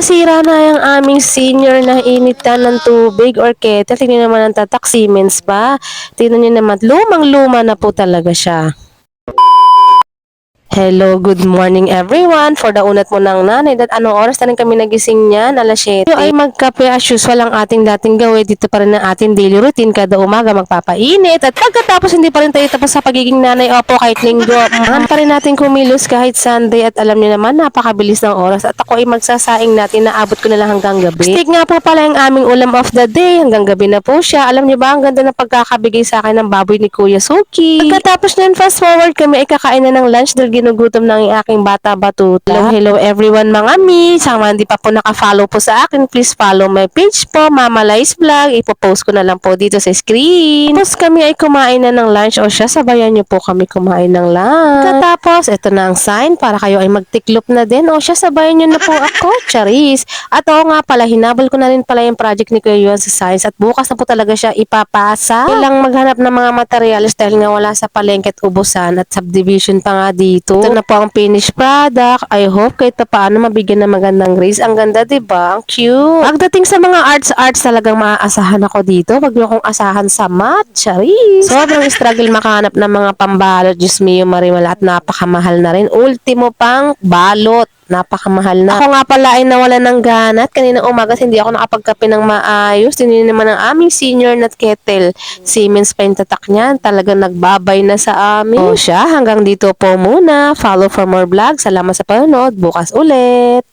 nasira na yung aming senior na initan ng tubig or kettle. Tingnan naman ang tatak, pa. Tingnan nyo naman, lumang-luma na po talaga siya. Hello, good morning everyone. For the unat mo ng nanay, at anong oras na rin kami nagising niyan? Alas 7. Tayo ay magkape as usual ang ating dating gawin. Dito pa rin ang ating daily routine. Kada umaga magpapainit. At pagkatapos hindi pa rin tayo tapos sa pagiging nanay. Opo, kahit linggo. Mahan pa rin natin kumilos kahit Sunday. At alam niyo naman, napakabilis ng oras. At ako ay magsasaing natin na abot ko na lang hanggang gabi. Steak nga po pala yung aming ulam of the day. Hanggang gabi na po siya. Alam niyo ba, ang ganda ng pagkakabigay sa akin ng baboy ni Kuya Suki. Pagkatapos nun, fast forward kami ay kakain na ng lunch dahil ginugutom ng aking bata batuta. Hello, hello everyone mga mi. Sa mga hindi pa po nakafollow po sa akin, please follow my page po, Mama Lice Vlog. Ipopost ko na lang po dito sa screen. Tapos kami ay kumain na ng lunch o siya, sabayan niyo po kami kumain ng lunch. Katapos, ito na ang sign para kayo ay magtiklop na din. O siya, sabayan niyo na po ako, Charis. At oo nga pala, hinabol ko na rin pala yung project ni Kuya Yuan sa science at bukas na po talaga siya ipapasa. Kailang maghanap ng mga materials dahil nga wala sa palengke at ubusan at subdivision pa nga dito. Ito na po ang finished product. I hope kahit pa paano mabigyan ng magandang grades. Ang ganda, di ba? Ang cute. Pagdating sa mga arts, arts talagang maaasahan ako dito. Wag niyo akong asahan sa math, Charis. Sobrang struggle makahanap ng mga pambalot. Diyos mio, mariwala at napakamahal na rin. Ultimo pang balot napakamahal na. Ako nga pala ay nawala ng gana at kanina umaga hindi ako nakapagkape ng maayos. Tininin naman ang aming senior na kettle. Siemens pa yung tatak niyan. Talagang nagbabay na sa amin. O siya, hanggang dito po muna. Follow for more vlogs. Salamat sa panonood. Bukas ulit.